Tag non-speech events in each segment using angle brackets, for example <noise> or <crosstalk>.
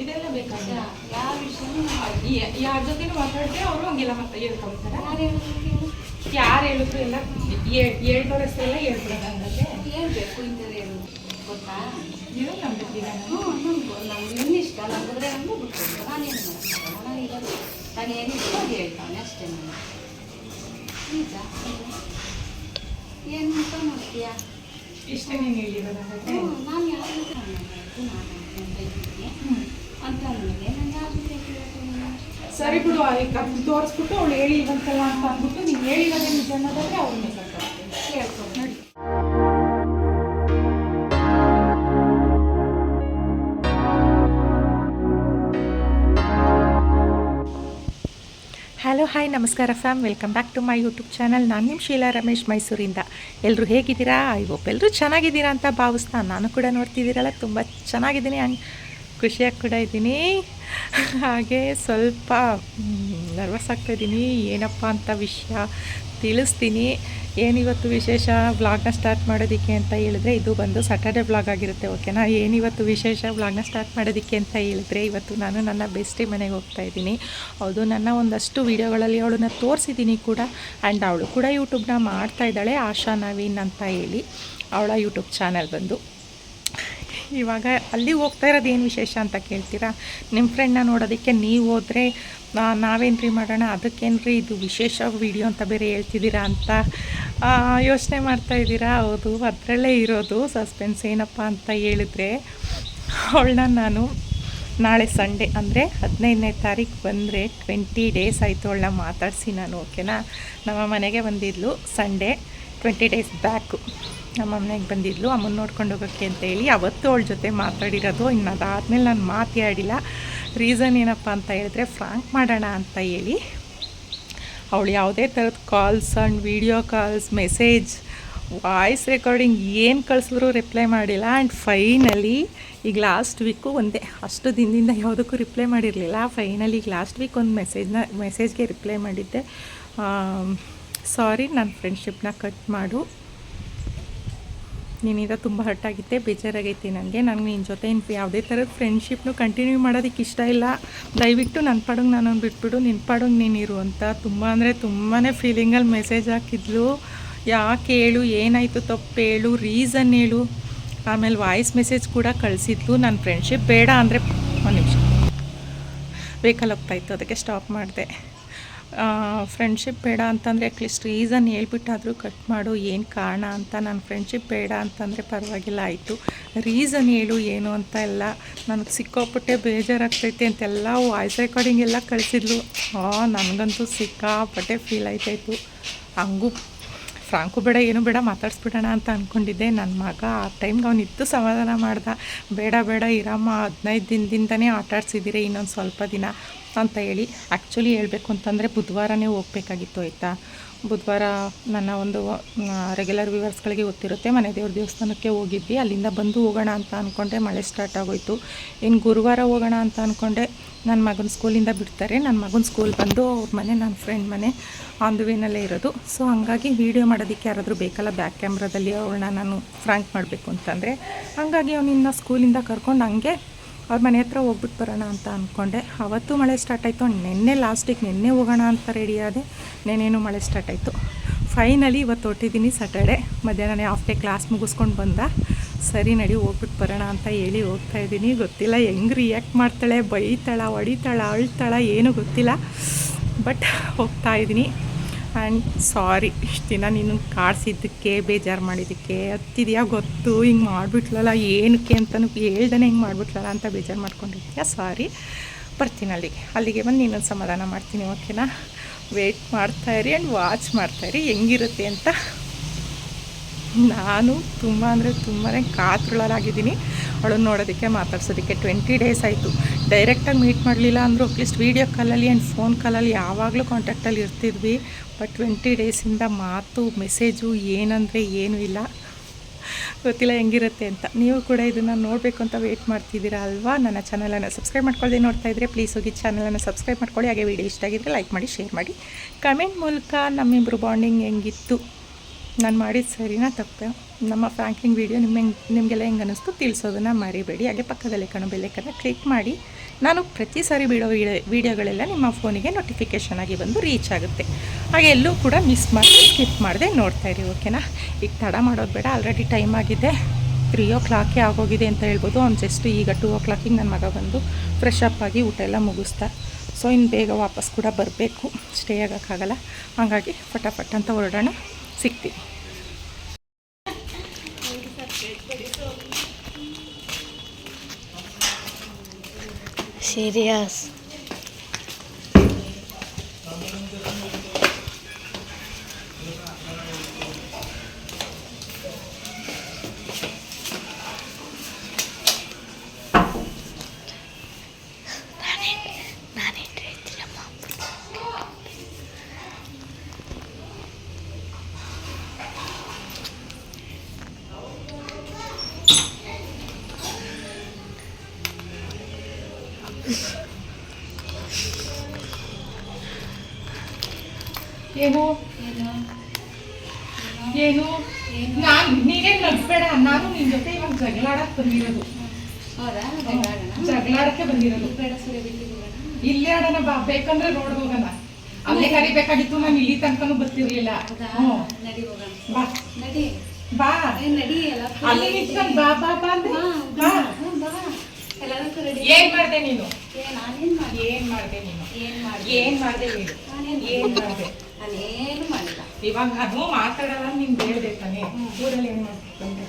ಇದೆಲ್ಲ ಬೇಕಾಗಿಲ್ಲ ಯಾವ ವಿಷಯ ಯಾರ ಜೊತೆನೂ ಮಾತಾಡಿದ್ರೆ ಅವರು ಹಂಗೆಲ್ಲ ಮತ್ತೆ ಹೇಳ್ಕೊಂತಾರೆ. ಯಾರು ಹೇಳಿದ್ರು ಯಾರು ಹೇಳಿದ್ರು ಎಲ್ಲ ಸಲ ಹೇಳ್ಬಿಡೋದು ಹಂಗಾದ್ರೆ ಹೇಳ್ಬೇಕು ಇಂಥದ್ದು ಹೇಳು ಗೊತ್ತಾ? ನೀವು ನಂಬಿದ್ದೀರ? ನಮ್ಗೆ ಇನ್ನಿಷ್ಟ ನಮ್ಗೆ ನಮಗೂ ಬಿಟ್ಟು ನಾನೇನು ಮಾಡ್ತೀನಿ ನಾನು ನಾನು ಏನಿಷ್ಟು ಅದು ಹೇಳ್ತಾನೆ ಅಷ್ಟೇ ನಾನು. ನಿಜ ಏನು ಅಂತ ಮಾಡ್ತೀಯಾ ಇಷ್ಟ ನೀನು ಹೇಳಿರೋದು ಹಾಗಾದ್ರೆ ಹ್ಞೂ ನಾನು ಯಾರು ನಾನು ಬೈತೀನಿ ಸರಿ ಬಿಡು ಅದಕ್ಕೆ ಅದನ್ನ ತೋರಿಸ್ಬಿಟ್ಟು ಅವಳು ಹೇಳಿದಂತಲ್ಲ ಅಂತ ಅಂದ್ಬಿಟ್ಟು ನೀನು ಹೇಳಿರೋದೇ ನಿಜ ಅನ್ನೋದಾದ್ರೆ ಅವ್ರನ್ನೇ ನೋಡಿ ಹಲೋ ಹಾಯ್ ನಮಸ್ಕಾರ fam welcome back to my YouTube channel ನಾನು ನಿಮ್ಮ ಶೀಲಾ ರಮೇಶ್ ಮೈಸೂರಿಂದ. ಎಲ್ಲರೂ ಹೇಗಿದ್ದೀರಾ? ಐ ಹೋಪ್ ಎಲ್ಲರೂ ಚೆನ್ನಾಗಿದ್ದೀರಾ ಅಂತ ಭಾವಿಸ್ತಾ ನಾನು ಕೂಡ ನೋಡ್ತಿದ್ದೀರಲ್ಲ, ತುಂಬ ಚೆನ್ನಾಗಿದ್ದೀನಿ. ಆ್ಯಂಡ್ ಖುಷಿಯಾಗಿ ಕೂಡ ಇದ್ದೀನಿ ಹಾಗೆ ಸ್ವಲ್ಪ ನರ್ವಸ್ ಆಗ್ತಾಯಿದ್ದೀನಿ ಏನಪ್ಪ ಅಂತ ವಿಷಯ ತಿಳಿಸ್ತೀನಿ. ಏನಿವತ್ತು ವಿಶೇಷ ವ್ಲಾಗ್ನ ಸ್ಟಾರ್ಟ್ ಮಾಡೋದಕ್ಕೆ ಅಂತ ಹೇಳಿದ್ರೆ, ಇದು ಬಂದು ಸ್ಯಾಟರ್ಡೆ ವ್ಲಾಗ್ ಆಗಿರುತ್ತೆ ಓಕೆನಾ ಏನಿವತ್ತು ವಿಶೇಷ ವ್ಲಾಗ್ನ ಸ್ಟಾರ್ಟ್ ಮಾಡೋದಕ್ಕೆ ಅಂತ ಹೇಳಿದ್ರೆ, ಇವತ್ತು ನಾನು ನನ್ನ ಬೆಸ್ಟಿ ಮನೆಗೆ ಹೋಗ್ತಾ ಇದ್ದೀನಿ ಹೌದು ನನ್ನ ಒಂದಷ್ಟು ವೀಡಿಯೋಗಳಲ್ಲಿ ಅವಳನ್ನ ತೋರಿಸಿದ್ದೀನಿ ಕೂಡ. ಆ್ಯಂಡ್ ಅವಳು ಕೂಡ ಯೂಟ್ಯೂಬ್ನ ಮಾಡ್ತಾ ಇದ್ದಾಳೆ ಆಶಾ ನವೀನ್ ಅಂತ ಹೇಳಿ. ಅವಳ ಯೂಟ್ಯೂಬ್ ಚಾನಲ್ ಬಂದು. ಇವಾಗ ಅಲ್ಲಿ ಹೋಗ್ತಾ ಇರೋದು ಏನು ವಿಶೇಷ ಅಂತ ಕೇಳ್ತೀರಾ? ನಿಮ್ಮ ಫ್ರೆಂಡ್ನ ನೋಡೋದಕ್ಕೆ ನೀವು ಹೋದರೆ ನಾವೇನ್ರಿ ಮಾಡೋಣ, ಅದಕ್ಕೇನ್ರಿ ಇದು ವಿಶೇಷ ವಿಡಿಯೋ ಅಂತ ಬೇರೆ ಹೇಳ್ತಿದ್ದೀರಾ ಅಂತ ಯೋಚನೆ ಮಾಡ್ತಾ ಇದ್ದೀರಾ? ಹೌದು, ಅದರಲ್ಲೇ ಇರೋದು ಸಸ್ಪೆನ್ಸ್ ಏನಪ್ಪ ಅಂತ ಹೇಳಿದ್ರೆ, ಅವಳನ್ನ ನಾನು ನಾಳೆ ಸಂಡೇ ಅಂದರೆ ಹದಿನೈದನೇ ತಾರೀಕು ಬಂದರೆ ಟ್ವೆಂಟಿ ಡೇಸ್ ಆಯಿತು ಅವಳನ್ನ ಮಾತಾಡಿಸಿ ನಾನು ಓಕೆನಾ ನಮ್ಮ ಮನೆಗೆ ಬಂದಿದ್ಲು ಸಂಡೇ ಟ್ವೆಂಟಿ ಡೇಸ್ ಬ್ಯಾಕು ನಮ್ಮ ಮನೆಗೆ ಬಂದಿದ್ಲು, ಅಮ್ಮನ ನೋಡ್ಕೊಂಡು ಹೋಗೋಕ್ಕೆ ಅಂತ ಹೇಳಿ ಅವತ್ತು ಅವಳ ಜೊತೆ ಮಾತಾಡಿರೋದು. ಇನ್ನು ಅದಾದಮೇಲೆ ನಾನು ಮಾತಾಡಿಲ್ಲ ರೀಸನ್ ಏನಪ್ಪ ಅಂತ ಹೇಳಿದ್ರೆ ಫ್ರಾಂಕ್ ಮಾಡೋಣ ಅಂತ ಹೇಳಿ. ಅವಳು ಯಾವುದೇ ಥರದ calls and video calls message voice recording ಏನು ಕಳಿಸಿದ್ರು ರಿಪ್ಲೈ ಮಾಡಿಲ್ಲ. ಆ್ಯಂಡ್ ಫೈನಲಿ ಈಗ ಲಾಸ್ಟ್ ವೀಕು ಒಂದೇ. ಅಷ್ಟು ದಿನದಿಂದ ಯಾವುದಕ್ಕೂ ರಿಪ್ಲೈ ಮಾಡಿರಲಿಲ್ಲ. ಫೈನಲಿ ಈಗ ಲಾಸ್ಟ್ ವೀಕ್ ಒಂದು ಮೆಸೇಜ್ನ ಮೆಸೇಜ್ಗೆ ರಿಪ್ಲೈ ಮಾಡಿದ್ದೆ. ಸಾರಿ ನನ್ನ ಫ್ರೆಂಡ್ಶಿಪ್ನ ಕಟ್ ಮಾಡು. ನಿನ್ನಿಂದ ತುಂಬ ಹರ್ಟ್ ಆಗಿತ್ತೆ ಬೇಜಾರಾಗೈತಿ ನನಗೆ. ನನಗೆ ನಿನ್ನ ಜೊತೆ ಇನ್ನು ಯಾವುದೇ ಥರದ ಫ್ರೆಂಡ್ಶಿಪ್ನು ಕಂಟಿನ್ಯೂ ಮಾಡೋದಕ್ಕೆ ಇಷ್ಟ ಇಲ್ಲ. ದಯವಿಟ್ಟು ನನ್ನ ಪಾಡಂಗೆ ನಾನು ಬಿಟ್ಬಿಡು ನಿನ್ನ ಪಾಡಂಗೆ ನೀನಿರು ಅಂತ. ತುಂಬ ಅಂದರೆ ತುಂಬಾ ಫೀಲಿಂಗಲ್ಲಿ ಮೆಸೇಜ್ ಹಾಕಿದ್ಲು. ಯಾಕೆ ಹೇಳು, ಏನಾಯಿತು ತಪ್ಪು ಹೇಳು ರೀಸನ್ ಹೇಳು. ಆಮೇಲೆ ವಾಯ್ಸ್ ಮೆಸೇಜ್ ಕೂಡ ಕಳಿಸಿದ್ಲು. ನನ್ನ ಫ್ರೆಂಡ್ಶಿಪ್ ಬೇಡ ಅಂದರೆ ಒಂದು ನಿಮಿಷ. ವೆಹಿಕಲ್ ಹೋಗ್ತಾಯಿತ್ತು ಅದಕ್ಕೆ ಸ್ಟಾಪ್ ಮಾಡಿದೆ. ಫ್ರೆಂಡ್ಶಿಪ್ ಬೇಡ ಅಂತಂದರೆ ಅಟ್ಲೀಸ್ಟ್ ರೀಸನ್ ಹೇಳ್ಬಿಟ್ಟಾದರೂ ಕಟ್ ಮಾಡು, ಏನು ಕಾರಣ ಅಂತ ನನ್ನ ಫ್ರೆಂಡ್ಶಿಪ್ ಬೇಡ ಅಂತಂದರೆ ಪರವಾಗಿಲ್ಲ, ಆಯಿತು. ರೀಸನ್ ಹೇಳು, ಏನು ಅಂತ ಎಲ್ಲ ನನಗೆ ಸಿಕ್ಕಾಪಟ್ಟೆ ಬೇಜಾರಾಗ್ತೈತೆ ಅಂತೆಲ್ಲ ವಾಯ್ಸ್ ರೆಕಾರ್ಡಿಂಗ್ ಎಲ್ಲ ಕಳಿಸಿದ್ಲು. ಹಾಂ ನನಗಂತೂ ಸಿಕ್ಕಾಪಟ್ಟೆ ಫೀಲ್ ಆಯ್ತಾಯಿತು. ಹಂಗೂ ಫ್ರಾಂಕು ಬೇಡ, ಏನು ಬೇಡ, ಮಾತಾಡಿಸ್ಬಿಡೋಣ ಅಂತ ಅಂದ್ಕೊಂಡಿದ್ದೆ ನನ್ನ ಮಗ ಆ ಟೈಮ್ಗೆ ಇತ್ತು ಸಮಾಧಾನ ಮಾಡ್ದ. ಬೇಡ ಬೇಡ, ಇರಮ್ಮ, ಹದಿನೈದು ದಿನದಿಂದನೇ ಆಟಾಡ್ಸಿದ್ದೀರಿ ಇನ್ನೊಂದು ಸ್ವಲ್ಪ ದಿನ. ಅಂತ ಹೇಳಿ ಆ್ಯಕ್ಚುಲಿ ಹೇಳಬೇಕು ಅಂತಂದರೆ ಬುಧವಾರನೇ ಹೋಗ್ಬೇಕಾಗಿತ್ತು ಆಯಿತಾ? ಬುಧವಾರ ನನ್ನ ಒಂದು ರೆಗ್ಯುಲರ್ ವ್ಯೂವರ್ಸ್ಗಳಿಗೆ ಗೊತ್ತಿರುತ್ತೆ. ಮನೆ ದೇವ್ರ ದೇವಸ್ಥಾನಕ್ಕೆ ಹೋಗಿದ್ವಿ. ಅಲ್ಲಿಂದ ಬಂದು ಹೋಗೋಣ ಅಂತ ಅಂದ್ಕೊಂಡೆ ಮಳೆ ಸ್ಟಾರ್ಟ್ ಆಗೋಯ್ತು. ಇನ್ನು ಗುರುವಾರ ಹೋಗೋಣ ಅಂತ ಅಂದ್ಕೊಂಡೆ ನನ್ನ ಮಗನ ಸ್ಕೂಲಿಂದ ಬಿಡ್ತಾರೆ. ನನ್ನ ಮಗನ ಸ್ಕೂಲ್ ಬಂದು ಅವ್ರ ಮನೆ ನನ್ನ ಫ್ರೆಂಡ್ ಮನೆ ಆನ್ ದ ವೇನಲ್ಲೇ ಇರೋದು. ಸೊ ಹಂಗಾಗಿ ವೀಡಿಯೋ ಮಾಡೋದಕ್ಕೆ ಯಾರಾದರೂ ಬೇಕಲ್ಲ ಬ್ಯಾಕ್ ಕ್ಯಾಮ್ರಾದಲ್ಲಿ ಅವಳನ್ನ ನಾನು ಫ್ರಾಂಕ್ ಮಾಡಬೇಕು ಅಂತಂದರೆ, ಹಾಗಾಗಿ ಅವನಿನ್ನ ಸ್ಕೂಲಿಂದ ಕರ್ಕೊಂಡು ಹಂಗೆ ಅವ್ರ ಮನೆ ಹತ್ರ ಹೋಗ್ಬಿಟ್ಟು ಬರೋಣ ಅಂತ ಅಂದ್ಕೊಂಡೆ ಅವತ್ತು ಮಳೆ ಸ್ಟಾರ್ಟ್ ಆಯಿತು. ನಿನ್ನೆ ಲಾಸ್ಟಿಗೆ ನಿನ್ನೆ ಹೋಗೋಣ ಅಂತ ರೆಡಿ ಆದೆ. ನೆನೇನು ಮಳೆ ಸ್ಟಾರ್ಟ್ ಆಯಿತು. ಫೈನಲಿ ಇವತ್ತು ಹೊಟ್ಟಿದ್ದೀನಿ ಸ್ಯಾಟರ್ಡೆ ಮಧ್ಯಾಹ್ನ ಹಾಫ್ ಡೇ ಕ್ಲಾಸ್ ಮುಗಿಸ್ಕೊಂಡು ಬಂದ. ಸರಿ ನಡಿ ಹೋಗ್ಬಿಟ್ಟು ಬರೋಣ ಅಂತ ಹೇಳಿ ಹೋಗ್ತಾ ಇದ್ದೀನಿ. ಗೊತ್ತಿಲ್ಲ ಹೆಂಗೆ ರಿಯಾಕ್ಟ್ ಮಾಡ್ತಾಳೆ, ಬೈತಾಳ, ಹೊಡಿತಾಳ, ಅಳ್ತಾಳ, ಏನೂ ಗೊತ್ತಿಲ್ಲ. ಬಟ್ ಹೋಗ್ತಾ ಇದ್ದೀನಿ. ಆ್ಯಂಡ್ ಸಾರಿ ಇಷ್ಟು ದಿನ ನೀನು ಕಾಡ್ಸಿದ್ದಕ್ಕೆ, ಬೇಜಾರು ಮಾಡಿದ್ದಕ್ಕೆ ಹತ್ತಿದೆಯಾ ಗೊತ್ತು, ಹಿಂಗೆ ಮಾಡಿಬಿಟ್ಲಲ್ಲ, ಏನಕ್ಕೆ ಅಂತಲೂ ಹೇಳ್ದೇ ಹಿಂಗೆ ಮಾಡಿಬಿಟ್ಲಲ್ಲ ಅಂತ ಬೇಜಾರು ಮಾಡ್ಕೊಂಡಿದ್ದೀಯಾ ಸಾರಿ ಬರ್ತೀನಿ ಅಲ್ಲಿಗೆ. ಅಲ್ಲಿಗೆ ಬಂದು ನೀನೊಂದು ಸಮಾಧಾನ ಮಾಡ್ತೀನಿ ಓಕೆನಾ ವೆಯ್ಟ್ ಮಾಡ್ತಾಯಿರಿ ಆ್ಯಂಡ್ ವಾಚ್ ಮಾಡ್ತಾಯಿರಿ ಹೆಂಗಿರುತ್ತೆ ಅಂತ. ನಾನು ತುಂಬ ಅಂದರೆ ತುಂಬಾ ಕಾತುರಳಾಗಿದ್ದೀನಿ. ಅವಳನ್ನು ನೋಡೋದಕ್ಕೆ, ಮಾತಾಡ್ಸೋದಕ್ಕೆ ಟ್ವೆಂಟಿ ಡೇಸ್ ಆಯಿತು. ಡೈರೆಕ್ಟಾಗಿ ಮೀಟ್ ಮಾಡಲಿಲ್ಲ ಅಂದರೂ ಅಟ್ಲೀಸ್ಟ್ ವೀಡಿಯೋ ಕಾಲಲ್ಲಿ ಆ್ಯಂಡ್ ಫೋನ್ ಕಾಲಲ್ಲಿ ಯಾವಾಗಲೂ ಕಾಂಟ್ಯಾಕ್ಟಲ್ಲಿ ಇರ್ತಿದ್ವಿ. ಬಟ್ ಟ್ವೆಂಟಿ ಡೇಸಿಂದ ಮಾತು ಮೆಸೇಜು ಏನಂದರೆ ಏನೂ ಇಲ್ಲ. ಗೊತ್ತಿಲ್ಲ ಹೆಂಗಿರುತ್ತೆ ಅಂತ. ನೀವು ಕೂಡ ಇದನ್ನು ನೋಡಬೇಕು ಅಂತ ವೆಯ್ಟ್ ಮಾಡ್ತಿದ್ದೀರಾ ಅಲ್ವಾ? ನನ್ನ ಚಾನಲನ್ನು ಸಬ್ಸ್ಕ್ರೈಬ್ ಮಾಡ್ಕೊಳ್ಳದೆ ನೋಡ್ತಾ ಇದ್ದರೆ ಪ್ಲೀಸ್ ಹೋಗಿ ಚಾನಲನ್ನು ಸಬ್ಸ್ಕ್ರೈಬ್ ಮಾಡ್ಕೊಳ್ಳಿ. ಹಾಗೆ ವೀಡಿಯೋ ಇಷ್ಟ ಆಗಿದ್ದರೆ ಲೈಕ್ ಮಾಡಿ ಶೇರ್ ಮಾಡಿ. ಕಮೆಂಟ್ ಮೂಲಕ ನಮ್ಮಿಬ್ಬರು ಬಾಂಡಿಂಗ್ ಹೆಂಗಿತ್ತು? ನಾನು ಮಾಡಿದ ಸರಿನಾ ತಪ್ಪೆ? ನಮ್ಮ ಫ್ರಾಂಕಿಂಗ್ ವೀಡಿಯೋ ನಿಮ್ಮ ಹೆಂಗೆ ನಿಮಗೆಲ್ಲ ಹೆಂಗೆ ಅನ್ನಿಸ್ತು ತಿಳಿಸೋದನ್ನು ಮರಿಬೇಡಿ. ಹಾಗೆ ಪಕ್ಕದಲ್ಲಿ ಕಾಣೋ ಬೆಲ್ಲೈಕನ್ನ ಕ್ಲಿಕ್ ಮಾಡಿ. ನಾನು ಪ್ರತಿ ಸಾರಿ ಬಿಡೋ ವಿಡಿಯೋ ವೀಡಿಯೋಗಳೆಲ್ಲ ನಿಮ್ಮ ಫೋನಿಗೆ ನೋಟಿಫಿಕೇಷನ್ ಆಗಿ ಬಂದು ರೀಚ್ ಆಗುತ್ತೆ. ಹಾಗೆ ಎಲ್ಲೂ ಕೂಡ ಮಿಸ್ ಮಾಡಿ ಸ್ಕಿಪ್ ಮಾಡದೆ ನೋಡ್ತಾ ಇರಿ ಓಕೆನಾ ಈಗ ತಡ ಮಾಡೋದು ಬೇಡ ಆಲ್ರೆಡಿ ಟೈಮ್ ಆಗಿದೆ. ತ್ರೀ ಓ ಕ್ಲಾಕೇ ಆಗೋಗಿದೆ ಅಂತ ಹೇಳ್ಬೋದು. ಅವ್ನು ಜಸ್ಟ್ ಈಗ ಟೂ ಓ ಕ್ಲಾಕಿಗೆ ನನ್ನ ಮಗ ಬಂದು ಫ್ರೆಶ್ ಅಪ್ ಆಗಿ ಊಟ ಎಲ್ಲ ಮುಗಿಸ್ತಾ. ಸೊ ಇನ್ನು ಬೇಗ ವಾಪಸ್ ಕೂಡ ಬರಬೇಕು. ಸ್ಟೇ ಆಗೋಕ್ಕಾಗಲ್ಲ. ಹಾಗಾಗಿ ಫಟಾಫಟ್ ಅಂತ ಹೊರಡೋಣ. ಸಿಗ್ತೀವಿ ಸೀರಿಯಸ್ ಏನು? ಏನು? ನಾನು ನೀನೇನು ನಡ್ಸ್ಬೇಡ ನಾನು ನಿನ್ನ ಜೊತೆ ಇವಾಗ ಜಗಳಾಡಕ್ಕೆ ಬಂದಿರೋದು. ಜಗಳಾಡಕ್ಕೆ ಬಂದಿರೋದು. ಇಲ್ಲೇ ಆಡೋಣ ಬಾ ಬೇಕಂದ್ರೆ ರೋಡ್ ಹೋಗೋಣ. ಅಲ್ಲೇ ಕರಿಬೇಕಾಗಿತ್ತು ನಾನು ಇಲ್ಲಿ ತನಕನೂ ಬರ್ತಿರ್ಲಿಲ್ಲ. ಬಾ. ಬಾ. ಅಲ್ಲಿ ನಿಂತ್ಕೊಂಡು ಬಾ ಬಾ ಬಾ ಅಂದ್ರೆ ಬಾ, ಏನ್ ಮಾಡ್ದೆ ನೀನು? ಏ ನಾನೇನ್ ಮಾಡಿ ಏನ್ ಮಾಡ್ದೆ ನೀನು? ಏನ್ ಮಾಡಿ ಏನು ಮಾಡ್ದೆ ಹೇಳು. ಏನ್ ಮಾಡ್ದೆ? ನಾನೇನು ಮಾಡಿಲ್ಲ. ಇವಾಗ ಅದು ಮಾತಾಡಲ್ಲ ನಿನ್ ಹೇಳ್ದೆ ತಾನೆ ಊರಲ್ಲಿ ಏನ್ ಮಾಡ್ಬೇಕು ಬಂದೆ.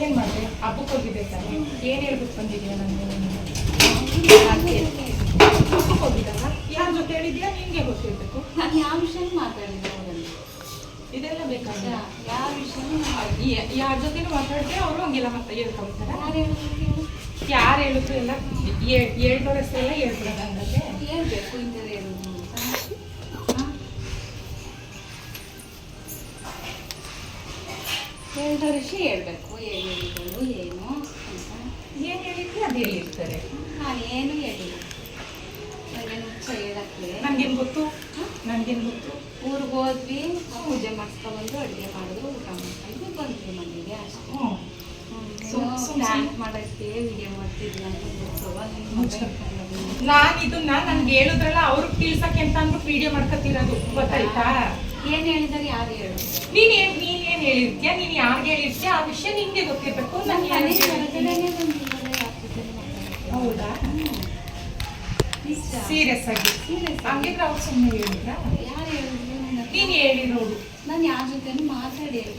ಏನ್ ಮಾಡ್ದೆ? ಹಬ್ಬಕ್ಕೆ ಹೋಗಿದ್ದೆ ತಾನೆ. ಏನ್ ಹೇಳ್ಬಿಟ್ಟು ಬಂದಿದ್ಯಾ ನನಗೆ ಹಬ್ಬಕ್ಕೆ ಹೋಗಿದ್ದಲ್ಲ? ಯಾರ ಜೊತೆ ಹೇಳಿದ್ಯಾ ನಿನ್ಗೆ ಗೊತ್ತಿರ್ಬೇಕು. ನಾನು ಯಾವ ವಿಷಯ ಮಾತಾಡಿದ್ದೆ ಇದೆಲ್ಲ ಬೇಕಾಗಿಲ್ಲ. ಯಾವ ವಿಷಯ ಯಾರ ಜೊತೆನೂ ಮಾತಾಡಿದ್ರೆ ಅವರು ಹಂಗೆಲ್ಲ ಮತ್ತೆ ಹೇಳ್ಕೊಳ್ತಾರ. ಯಾರು ಹೇಳಿದ್ರು ಎಲ್ಲ ಹೇಳ್ದವ್ರ ಹೆಸರೆಲ್ಲ ಹೇಳ್ಬಿಡೋದು ಹಂಗಂದ್ರೆ ಹೇಳ್ಬೇಕು ಇಂಥದ್ದು ಹೇಳುದು? ಹೇಳ್ದವ್ರ ವಿಷಯ ಹೇಳ್ಬೇಕು. ಏನು ಹೇಳಿದ್ರು ಏನು ಏನು ಏನ್ ಹೇಳಿದ್ರಿ ಅದು ಹೇಳಿರ್ತಾರೆ. ನಾನೇನು ಹೇಳಿಲ್ಲ. ನನಗೇನು ಗೊತ್ತು? ನನಗೇನು ಗೊತ್ತು? ಊರಿಗೆ ಹೋದ್ವಿ ಪೂಜೆ ಮಾಡಿಸ್ಕೊಂಡ್ಬಂದು ಅಡುಗೆ ಮಾಡಿದ್ರು ಊಟ ಮಾಡ್ಕೊಂಡು ಬಂದ್ವಿ ಮನೆಗೆ ಅಷ್ಟೇ. ನಾನ್ ಇದನ್ನ ನನ್ಗೆ ಹೇಳುದ್ರಲ್ಲ ಅವ್ರಿಗೆ ತಿಳ್ಸಕ್ಕೆ ಅಂತ ಅಂದ್ಬಿಟ್ಟು ವಿಡಿಯೋ ಮಾಡ್ಕೊತಿರೋದು. ಗೊತ್ತಾಯ್ತಾ? ಏನ್ ಹೇಳಿದಾರೆ ಯಾರು ಹೇಳು ನೀನ್ ಏನ್ ನೀನ್ ಏನ್ ಹೇಳಿರ್ತೀಯ ನೀನ್ ಯಾರ್ಗೆ ಹೇಳಿರ್ತೀಯ ಆ ವಿಷಯ ನಿನ್ಗೆ ಗೊತ್ತಿರ್ಬೇಕು. ಯಾರ ಹೌದಾ? ಸೀರಿಯಸ್ ಆಗಿ. ಹಂಗಿದ್ರೆ ಅವ್ರು ಸುಮ್ಮನೆ ಹೇಳಿದ್ರ? ಯಾರು ಹೇಳಿದ್ರು? ನೀನ್ ಹೇಳಿರೋದು. ನಾನು ಯಾರ ಜೊತೆನೂ ಮಾತಾಡಿ ಹೇಳಿ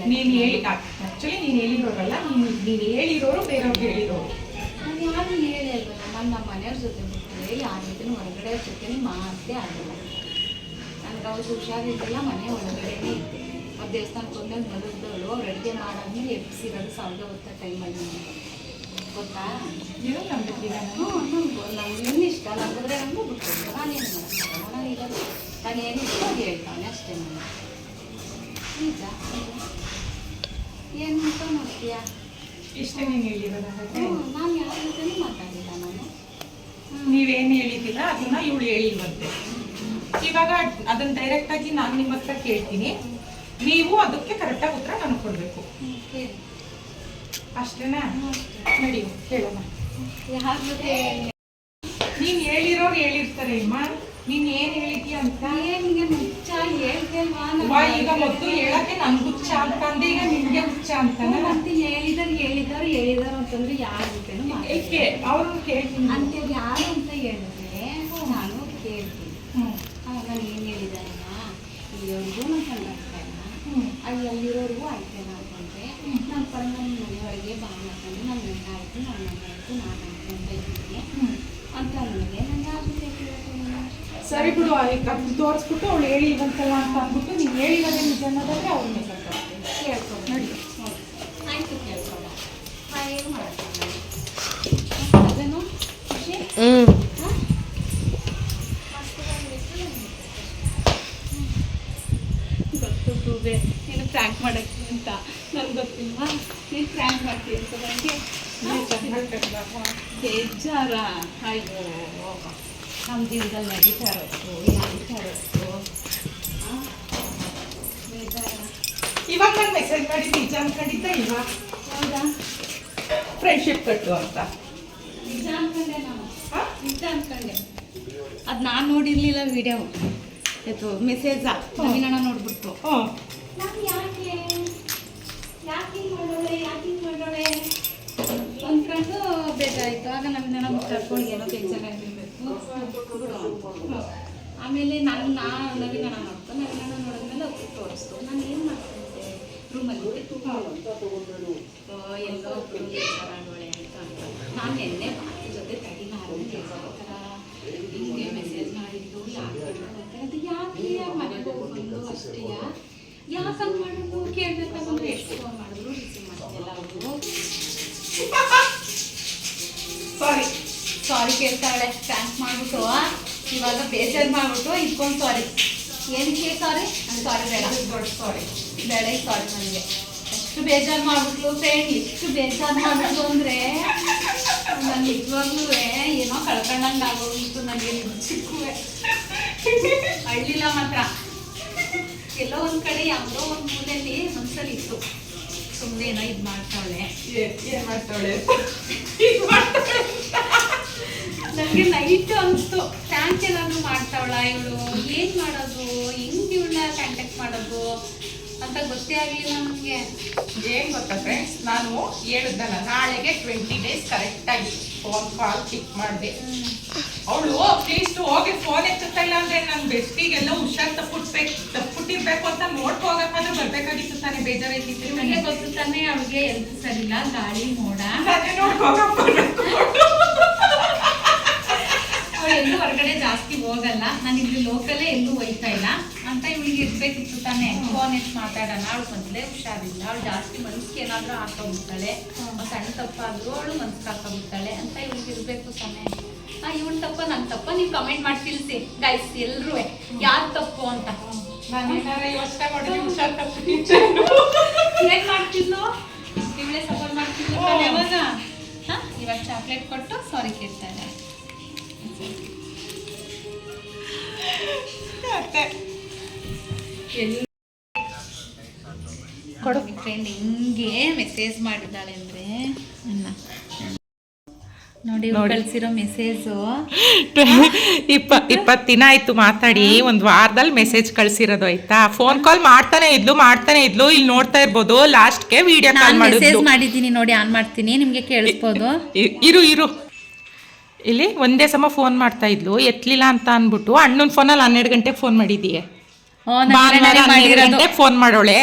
ನಾನು ಹೇಳಕ್ಕೆ. ನೀನ್ ನೀನು ಆಕ್ಚುಲಿ ನೀನ್ ಹೇಳಿರೋರಲ್ಲ ನೀನ್ ನೀನ್ ಹೇಳಿರೋರು ಬೇರೆಯವ್ರಿಗೆ ಹೇಳಿರೋರು. ನಾನು ಯಾರು ಹೇಳೇ ನಮ್ಮ ನಮ್ಮ ಮನೆಯವ್ರ ಜೊತೆ ಬಿಟ್ಟರೆ ಯಾರ ಜೊತೆ ಹೊರಗಡೆ ಜೊತೆ ಮಾತೇ ಆಗಿಲ್ಲ ನನಗೆ ಅವ್ರು ಹುಷಾರಿದ್ದಿಲ್ಲ ಮನೆ ಒಳಗಡೆನೇ ಇದ್ದೆ. ಅವ್ರು ದೇವಸ್ಥಾನಕ್ಕೆ ಒಂದೇ ಮಲಗಿದವಳು ಅವ್ರು ಅಡುಗೆ ಮಾಡಾದ್ಮೇಲೆ ಎಪ್ಸಿರೋದು ಸಾವಿರದ ಹೊತ್ತ ಟೈಮಲ್ಲಿ ಗೊತ್ತಾ? ನೀವು ನಂಬಿದ್ದೀರ ಹ್ಞೂ ನಮ್ಗೆ ನಮ್ಗೆ ಇನ್ನು ಇಷ್ಟ ನಂಬಿದ್ರೆ ನಮಗೂ ಬಿಟ್ಟು ನಾನೇನು ನಾನು ಈಗ ನಾನು ಏನು ಇಷ್ಟ ಅದು ಹೇಳ್ತಾನೆ ಅಷ್ಟೇ ನಾನು ನಿಜ? ಏನು ಅಂತ ನೋಡ್ತೀಯಾ? ಇಷ್ಟೇ ನೀನು ಹೇಳಿರೋದು ನಾನು ಯಾರ ಜೊತೆನೂ ಮಾತಾಡಿಲ್ಲ ನಾನು. ನೀವೇನು ಹೇಳಿದ್ದೀರ ಅದನ್ನ ಇವಳು ಹೇಳಿಲ್ವಂತೆ. ಇವಾಗ ಅದನ್ನ ಡೈರೆಕ್ಟ್ ಆಗಿ ನಾನು ನಿಮ್ಮ ಹತ್ರ ಕೇಳ್ತೀನಿ. ನೀವು ಅದಕ್ಕೆ ಕರೆಕ್ಟಾಗಿ ಉತ್ತರ ನನಗೆ ಕೊಡ್ಬೇಕು. ಅಷ್ಟೇನಾ? ನಡಿ ಕೇಳೋಣ ಯಾರ ಜೊತೆ? ನೀನ್ ಹೇಳಿರೋರು ಹೇಳಿರ್ತಾರೆ ಅಮ್ಮ. ನೀನ್ ಏನ್ ಹೇಳಿದ್ಯಾ ಅಂತ? ಏನಿಗೆ ಮುಚ್ಚ ಹೇಳ್ತೇಲ್ವಾ ಅವ್ವ, ಈಗ ಮೊದಲು ಹೇಳಕ್ಕೆ ನನ್ ಹುಚ್ಚ ಅಂತ ಅಂದೆ ಈಗ ನಿನ್ಗೆ ಹುಚ್ಚ ಅಂತ ಅಂತ ಹೇಳಿದಾರ ಹೇಳಿದಾರ ಹೇಳಿದಾರ ಅಂತಂದ್ರೆ ಯಾರ ಜೊತೆನೂ ಏಕೆ? ಅವ್ರನ್ನ ಕೇಳ್ತೀನಿ. ಅಂತೇಳಿ ಯಾರು ಅಂತ ಹೇಳಿದ್ರೆ ನಾನು ಕೇಳ್ತೀನಿ. ಆಗ ನಾನು ಏನು ಹೇಳಿದಾರಮ್ಮ? ಇಲ್ಲಿವರೆಗೂ ನಾನು ಹ್ಮ್ ಅಲ್ಲಿ ಅಲ್ಲಿರೋರ್ಗೂ ಆಯ್ತೇನ ಅಂತಂದ್ರೆ ನನ್ನ ಪರ ನನ್ನ ಮನೆಯೊಳಗೆ ಬಾ ಅಂತಂದ್ರೆ ನನ್ನ ಆಯ್ತು ನಾನು ಆಯ್ತು ನಾನು ಆಯ್ತು ಅಂತ ಇದ್ದೀನಿ ಅಂತ ನಾನು ಕೇಳಕ್ಕೆ ಸರಿ ಬಿಡು ಅಲ್ಲಿ ಅದನ್ನ ತೋರಿಸ್ಬಿಟ್ಟು ಅವಳು ಹೇಳಿಲ್ವಂತಲ್ಲ ಅಂತ ಅಂದ್ಬಿಟ್ಟು ನೀನು ಹೇಳಿರೋದೇ ನಿಜ ಅನ್ನೋದಾದ್ರೆ ಕೇಳ್ಕೊಂಡು ನೋಡಿ. ಆಯ್ತು ಏನು ಮಾಡ್ತೀನಿ ಅದೇನು ಖುಷಿ? ಹ್ಞೂ ಹಾಂ? ಗೊತ್ತು ಗೂಬೆ. ನೀನು ಪ್ರ್ಯಾಂಕ್ ಮಾಡಕ್ಕೆ ಅಂತ. ನನ್ಗೆ ಗೊತ್ತಿಲ್ವಾ? ನೀನು ಪ್ರ್ಯಾಂಕ್ ಮಾಡ್ತೀಯ ಅಂತ ನನಗೆ ಬೇಜಾರ? ಅಯ್ಯೋ ನಮ್ಮ ಜೀವನದಲ್ಲಿ ನಡೀತಾ ಇರೋದು ನಡೀತಾ ಇರೋದು. ಇವಾಗ ನಾನು ಮೆಸೇಜ್ ಮಾಡಿ ನಿಜ ಅನ್ಕೊಂಡಿದ್ದ ಇಲ್ವಾ? ಹೌದಾ? ಫ್ರೆಂಡ್ಶಿಪ್ ಕಟ್ಟು ಅಂತ. ನಿಜ ಅನ್ಕೊಂಡೆ ನಾನು ನಿಜ ಅನ್ಕೊಂಡೆ ಅದು ನಾನು ನೋಡಿರ್ಲಿಲ್ಲ ವಿಡಿಯೋ ಇದು ಮೆಸೇಜ ನವೀನಣ್ಣ ನೋಡ್ಬಿಟ್ಟು ನಾನು ಯಾಕೆ? ಯಾಕೆ ಮಾಡೋಳೆ? ಯಾಕೆ ಮಾಡೋಳೆ? ಅಂದ್ಕೊಂಡು ಬೇಜಾರಾಯ್ತು. ಆಗ ನವೀನಣ್ಣ ಕರ್ಕೊಂಡು ಏನೋ ಟೆನ್ಷನ್ ಆಗಿರ್ಬೇಕು. ಆಮೇಲೆ ನಾನು ನಾ ನವೀನಣ್ಣ ನೋಡ್ತು ನವೀನಣ್ಣ ನೋಡಿದ್ಮೇಲೆ ಅವ್ರಿಗೆ ತೋರಿಸ್ತು. ನಾನು ಏನು ಮಾಡ್ತೀನಿ ರೂಮಲ್ಲಿ ಎಲ್ಲೋ ಅಂತ ಅಂತ ನಾನು ನಿನ್ನೆ ಪಾರ್ಟಿ ಜೊತೆ ತಡಿ, ನಾನು ಥರ ಹಿಂಗೆ ಮೆಸೇಜ್ ಮಾಡಿದ್ದು, ಯಾಕೆ ಅದು ಯಾಕೆ ಮನೆಗೆ ಹೋಗ್ಬಂದು ಅಷ್ಟೇ ಯಾಕಂತ ಮಾಡಿದ್ರು ಕೇಳ್ಬೇಕಂದ್ರೆ ಎಷ್ಟು ಫೋನ್ ಮಾಡಿದ್ರು? ರಿಸೀವ್ ಮಾಡ್ತಿಲ್ಲ ಅವರು. ಸಾರಿ ಸಾರಿ ಕೇಳ್ತಾಳೆ. ಥ್ಯಾಂಕ್ಸ್ ಮಾಡ್ಬಿಟ್ಟು ಇವಾಗ ಬೇಜಾರು ಮಾಡ್ಬಿಟ್ಟು ಇಟ್ಕೊಂಡು ಸಾರಿ ಏನಕ್ಕೆ ಸಾರಿ ಸಾರಿ ಬೇಡ. ದೊಡ್ಡ ಸಾರಿ ಬೇಡ ಸಾರಿ ನನಗೆ. ಎಷ್ಟು ಬೇಜಾರು ಮಾಡ್ಬಿಟ್ಲು ಫ್ರೆಂಡ್ ಎಷ್ಟು ಬೇಜಾರು ಮಾಡ್ಬಿಟ್ಲು ಅಂದರೆ ನಾನು ನಿಜವಾಗ್ಲೂ ಏನೋ ಕಳ್ಕೊಂಡಂಗೆ ಆಗೋಗಿತ್ತು ನನಗೆ ಚಿಕ್ಕುವೆ ಅಳ್ಳಿಲ್ಲ ಮಾತ್ರ. ಎಲ್ಲೋ ಒಂದು ಕಡೆ ಯಾವುದೋ ಒಂದು ಮೂಲೆಯಲ್ಲಿ ಮನ್ಸಲ್ಲಿ ಇತ್ತು. ಸುಮ್ಮನೆ ಏನೋ ಇದು ಮಾಡ್ತಾಳೆ. ಏನು ಮಾಡ್ತಾಳೆ? ನನಗೆ ನೈಟ್ ಅನಿಸ್ತು. ಟ್ಯಾಂಕ್ ಎಲ್ಲಾನು ಮಾಡ್ತಾವಳ ಇವಳು? ಏನ್ ಮಾಡೋದು? ಹೆಂಗ್ ಇವಳನ್ನ ಕಾಂಟ್ಯಾಕ್ಟ್ ಮಾಡೋದು? ಅಂತ ಗೊತ್ತೇ ಆಗಲಿಲ್ಲ ನನಗೆ ಏನು ಗೊತ್ತಾ ಫ್ರೆಂಡ್ಸ್ ನಾನು ಹೇಳಿದ್ದಲ್ಲ ನಾಳೆಗೆ ಟ್ವೆಂಟಿ ಡೇಸ್ ಕರೆಕ್ಟಾಗಿ ಫೋನ್ ಕಾಲ್ ಪಿಕ್ ಮಾಡಿದೆ. ಅವಳು ಪ್ಲೀಸ್ ಹೋಗಿ ಫೋನ್ ಎತ್ತುತ್ತಾ ಇಲ್ಲ ಅಂದ್ರೆ ನನ್ನ ಬೆಸ್ಟಿಗೆಲ್ಲ ಹುಷಾರ್ ತಪ್ಪುಟ್ಬೇಕು ತಪ್ಪುಟ್ಟಿರ್ಬೇಕು ಅಂತ ನೋಡ್ಕೊ ಹೋಗಕ್ಕಾದ್ರೂ ಬರ್ಬೇಕಾಗಿತ್ತು ತಾನೆ ಬೇಜಾರಾಗಿತ್ತು ನನಗೆ ಗೊತ್ತು ತಾನೆ ಅವಳಿಗೆ ಎಲ್ತು ಸರಿಲ್ಲ ಗಾಳಿ ಮೋಡ. ಅದೇ ಅವಳು ಎಲ್ಲೂ ಹೊರಗಡೆ ಜಾಸ್ತಿ ಹೋಗಲ್ಲ. ನಾನು ಇಲ್ಲಿ ಲೋಕಲೇ ಎಲ್ಲೂ ಹೋಯ್ತಾ ಇಲ್ಲ. ಅಂತ ಇವಳಿಗೆ ಇರ್ಬೇಕಿತ್ತು ತಾನೆ. ಫೋನ್ ಎಷ್ಟು ಮಾತಾಡೋಣ. ಅವಳು ಮೊದಲೇ ಹುಷಾರಿಲ್ಲ. ಅವಳು ಜಾಸ್ತಿ ಮನ್ಸಿಗೆ ಏನಾದರೂ ಹಾಕೋಗ್ಬಿಡ್ತಾಳೆ ಸಣ್ಣ ತಪ್ಪಾದರೂ ಅವಳು ಮನ್ಸಿಗೆ ಹಾಕೋಗ್ಬಿಡ್ತಾಳೆ ಅಂತ ಇವಳಿಗೆ ಇರಬೇಕು ತಾನೆ. ಆ ಇವಳು ತಪ್ಪ ನನ್ನ ತಪ್ಪ ನೀವು ಕಮೆಂಟ್ ಮಾಡಿ ತಿಳಿಸಿ. ಗೈಸ್ ಎಲ್ಲರೂ ಯಾರು ತಪ್ಪು ಅಂತ? ಏನ್ ಮಾಡ್ತಿದ್ಲು? ಇವಳೇ ಸಪೋರ್ಟ್ ಮಾಡ್ತಿದ್ಲು ಇವಾಗ ಹಾ? ಇವಾಗ ಚಾಕ್ಲೇಟ್ ಕೊಟ್ಟು ಸಾರಿ ಕೇಳ್ತಾ ಕೊಡು. ಫ್ರೆಂಡ್ ಹಿಂಗೆ ಮೆಸೇಜ್ ಮಾಡಿದ್ದಾಳೆ ಅಂದ್ರೆ ನೋಡಿ. ಕಳ್ಸಿರೋ ಮೆಸೇಜು <laughs> ಇಪ್ಪ ಇಪ್ಪತ್ತು ದಿನ ಆಯ್ತು ಮಾತಾಡಿ ಒಂದು ವಾರದಲ್ಲಿ ಮೆಸೇಜ್ ಕಳ್ಸಿರೋದು ಆಯ್ತಾ? ಫೋನ್ ಕಾಲ್ ಮಾಡ್ತಾನೆ ಇದ್ಲು ಮಾಡ್ತಾನೆ ಇದ್ಲು ಇಲ್ಲಿ ನೋಡ್ತಾ ಇರ್ಬೋದು. ಲಾಸ್ಟ್ಗೆ ವಿಡಿಯೋ ಕಾಲ್ ಮಾಡಿದ್ಲು. ಮಾಡಿದ್ದೀನಿ ನೋಡಿ ಆನ್ ಮಾಡ್ತೀನಿ ನಿಮ್ಗೆ ಕೇಳಿಸ್ಬೋದು. ಇರು ಇರು. ಇಲ್ಲಿ ಒಂದೇ ಸಮ ಫೋನ್ ಮಾಡ್ತಾ ಇದ್ಲು. ಎತ್ತಲಿಲ್ಲ ಅಂತ ಅಂದ್ಬಿಟ್ಟು ಅಣ್ಣನ ಫೋನಲ್ಲಿ ಹನ್ನೆರಡು ಗಂಟೆಗೆ ಫೋನ್ ಮಾಡಿದೀಯ. ಗಂಟೆಗೆ ಫೋನ್ ಮಾಡೋಳೆ.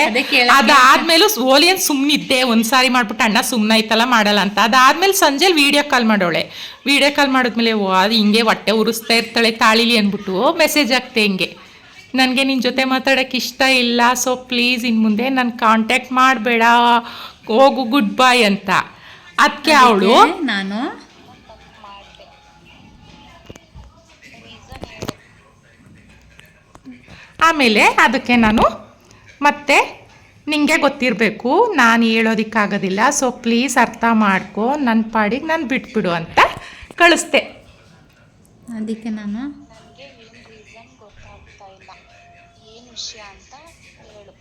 ಅದಾದ್ಮೇಲೆ ಓಲಿಯನ್ ಸುಮ್ಮನಿದ್ದೆ ಒಂದ್ಸಾರಿ ಮಾಡ್ಬಿಟ್ಟು ಅಣ್ಣ ಸುಮ್ಮನಾಯ್ತಲ್ಲ ಮಾಡಲ್ಲ ಅಂತ. ಅದಾದ್ಮೇಲೆ ಸಂಜೆ ವಿಡಿಯೋ ಕಾಲ್ ಮಾಡೋಳೆ. ವಿಡಿಯೋ ಕಾಲ್ ಮಾಡಿದ್ಮೇಲೆ ಓ ಅದು ಹಿಂಗೆ ಹೊಟ್ಟೆ ಉರಿಸ್ತಾ ಇರ್ತಾಳೆ ತಾಳಿಲಿ ಅಂದ್ಬಿಟ್ಟು ಮೆಸೇಜ್ ಆಗ್ತೆ ಹಿಂಗೆ. ನನಗೆ ನಿನ್ನ ಜೊತೆ ಮಾತಾಡೋಕ್ಕೆ ಇಷ್ಟ ಇಲ್ಲ ಸೊ ಪ್ಲೀಸ್ ಇನ್ನು ಮುಂದೆ ನನ್ನ ಕಾಂಟ್ಯಾಕ್ಟ್ ಮಾಡಬೇಡ. ಹೋಗು ಗುಡ್ ಬಾಯ್ ಅಂತ ಅದಕ್ಕೆ ಅವಳು ನಾನು ಆಮೇಲೆ ಅದಕ್ಕೆ ನಾನು ಮತ್ತೆ ನಿಮಗೆ ಗೊತ್ತಿರಬೇಕು ನಾನು ಹೇಳೋದಕ್ಕಾಗೋದಿಲ್ಲ ಸೊ ಪ್ಲೀಸ್ ಅರ್ಥ ಮಾಡ್ಕೊ ನನ್ನ ಪಾಡಿಗೆ ನಾನು ಬಿಟ್ಬಿಡು ಅಂತ ಕಳಿಸ್ದೆ. ಅದಕ್ಕೆ ನಾನು ನನಗೆ ಏನು ರೀಸನ್ ಗೊತ್ತಾಗ್ತಾ ಇಲ್ಲ. ಏನು ವಿಷಯ ಅಂತ ಹೇಳು.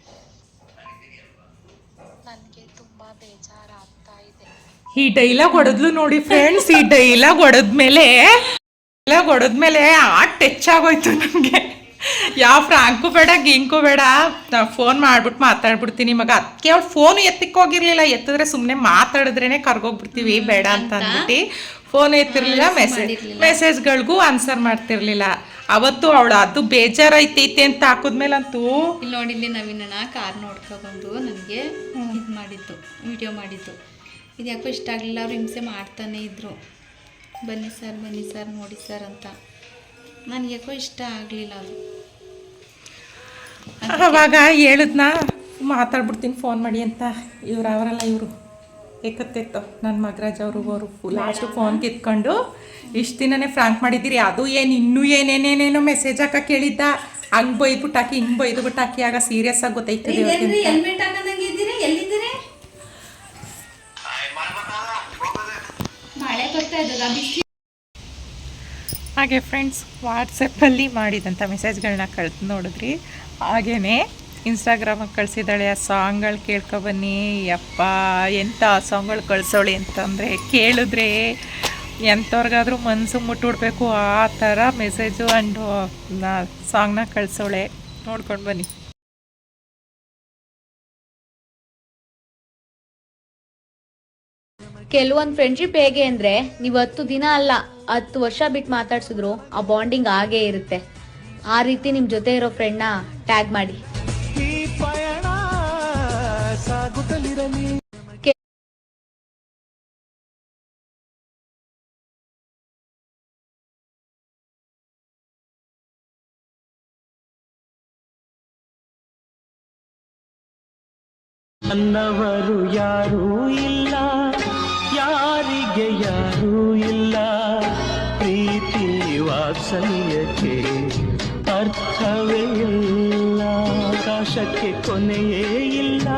ನನಗೆ ತುಂಬ ಬೇಜಾರಾಗ್ತಾ ಇದೆ. ಈ ಡೈಲಾಗ್ ಹೊಡೆದ್ಲು ನೋಡಿ ಫ್ರೆಂಡ್ಸ್ ಈ ಡೈಲಾಗ್ ಹೊಡೆದ್ಮೇಲೆ ಡೈಲಾಗ್ ಹೊಡೆದ್ಮೇಲೆ ಆ ಟಚ್ ಆಗೋಯ್ತು ನನಗೆ. ಯಾವ ಫ್ರಾಂಕು ಬೇಡ ಗಿಂಕು ಬೇಡ. ಫೋನ್ ಮಾಡ್ಬಿಟ್ಟು ಮಾತಾಡ್ಬಿಡ್ತೀನಿ ಮಗ. ಅದಕ್ಕೆ ಅವ್ಳು ಫೋನ್ ಎತ್ತಿಕ್ ಹೋಗಿರ್ಲಿಲ್ಲ. ಎತ್ತಿದ್ರೆ ಸುಮ್ಮನೆ ಮಾತಾಡಿದ್ರೇನೆ ಕರ್ಗೋಗ್ಬಿಡ್ತೀವಿ ಬೇಡ ಅಂತ ಅಂದ್ಬಿಟ್ಟು. ಫೋನ್ ಎತ್ತಿರ್ಲಿಲ್ಲ ಮೆಸೇಜ್ ಮೆಸೇಜ್ಗಳಿಗೂ ಆನ್ಸರ್ ಮಾಡ್ತಿರ್ಲಿಲ್ಲ. ಅವತ್ತು ಅವಳು ಅದು ಬೇಜಾರೈತೈತೆ ಅಂತ ಹಾಕಿದ್ಮೇಲಂತೂ ಇಲ್ಲಿ ನೋಡಿ ಇಲ್ಲಿ ನವೀನಣ್ಣ ಕಾರ್ ನೋಡ್ಕೊಬಂದು ನನಗೆ ಇದು ಮಾಡಿದ್ದು ವಿಡಿಯೋ ಮಾಡಿದ್ದು ಇದು ಯಾಕೋ ಇಷ್ಟ ಆಗಲಿಲ್ಲ ಅವ್ರು ಹಿಂಸೆ ಮಾಡ್ತಾನೆ ಇದ್ರು. ಬನ್ನಿ ಸರ್ ಬನ್ನಿ ಸರ್ ನೋಡಿ ಸರ್ ಅಂತ. ನನಗೆ ಯಾಕೋ ಇಷ್ಟ ಆಗಲಿಲ್ಲ ಅದು. ಅವಾಗ ಹೇಳಿದ್ನ ಮಾತಾಡ್ಬಿಡ್ತೀನಿ ಫೋನ್ ಮಾಡಿ ಅಂತ. ಇವ್ರು ಅವರಲ್ಲ ಇವರು. ಏಕತ್ತೆತ್ತೋ. ನನ್ನ ಮಗರಾಜ್ ಅವರು ಅವರು ಲಾಸ್ಟ್ ಫೋನ್ ಕಿತ್ಕೊಂಡು ಇಷ್ಟು ದಿನನೇ ಫ್ರಾಂಕ್ ಮಾಡಿದ್ದೀರಿ. ಅದು ಏನು ಇನ್ನೂ ಏನೇನೇನೇನೋ ಮೆಸೇಜ್ ಹಾಕ ಕೇಳಿದ್ದ. ಹಂಗೆ ಬೈದ್ಬಿಟ್ಟು ಹಾಕಿ ಹಿಂಗೆ ಬೈದ್ಬಿಟ್ಟು ಹಾಕಿ ಆಗ ಸೀರಿಯಸ್ ಆಗಿ ಗೊತ್ತಾಯ್ತದೆ ಹಾಗೆ ಫ್ರೆಂಡ್ಸ್ ವಾಟ್ಸಪ್ಪಲ್ಲಿ ಮಾಡಿದಂಥ ಮೆಸೇಜ್ಗಳನ್ನ ಕಳ್ದು ನೋಡಿದ್ರಿ. ಹಾಗೇ ಇನ್ಸ್ಟಾಗ್ರಾಮಿಗೆ ಕಳಿಸಿದ್ದಾಳೆ, ಆ ಸಾಂಗ್ಗಳು ಕೇಳ್ಕೊಬನ್ನಿ ಯಪ್ಪ ಎಂಥ ಸಾಂಗ್ಗಳು ಕಳ್ಸೋಳಿ ಅಂತಂದರೆ ಕೇಳಿದ್ರೆ ಎಂಥವ್ರಿಗಾದ್ರೂ ಮನಸ್ಸು ಮುಟ್ಟುಡ್ಬೇಕು ಆ ಥರ ಮೆಸೇಜು ಆ್ಯಂಡ್ ಸಾಂಗ್ನ ಕಳ್ಸೋಳೆ. ನೋಡ್ಕೊಂಡು ಬನ್ನಿ. ಕೆಲವೊಂದು ಫ್ರೆಂಡ್ಶಿಪ್ ಹೇಗೆ ಅಂದ್ರೆ, ನೀವು ಹತ್ತು ದಿನ ಅಲ್ಲ, ಹತ್ತು ವರ್ಷ ಬಿಟ್ಟು ಮಾತಾಡ್ಸಿದ್ರು, ಆ ಬಾಂಡಿಂಗ್ ಹಾಗೇ ಇರುತ್ತೆ. ಆ ರೀತಿ ನಿಮ್ ಜೊತೆ ಇರೋ ಫ್ರೆಂಡ್ನ ಟ್ಯಾಗ್ ಮಾಡಿ. ಈ ಪಯಣ ಸಾಗುತ್ತಲಿರಲಿ. ನನ್ನವರು ಯಾರೂ ಕೊನೆಯೇ ಇಲ್ಲ,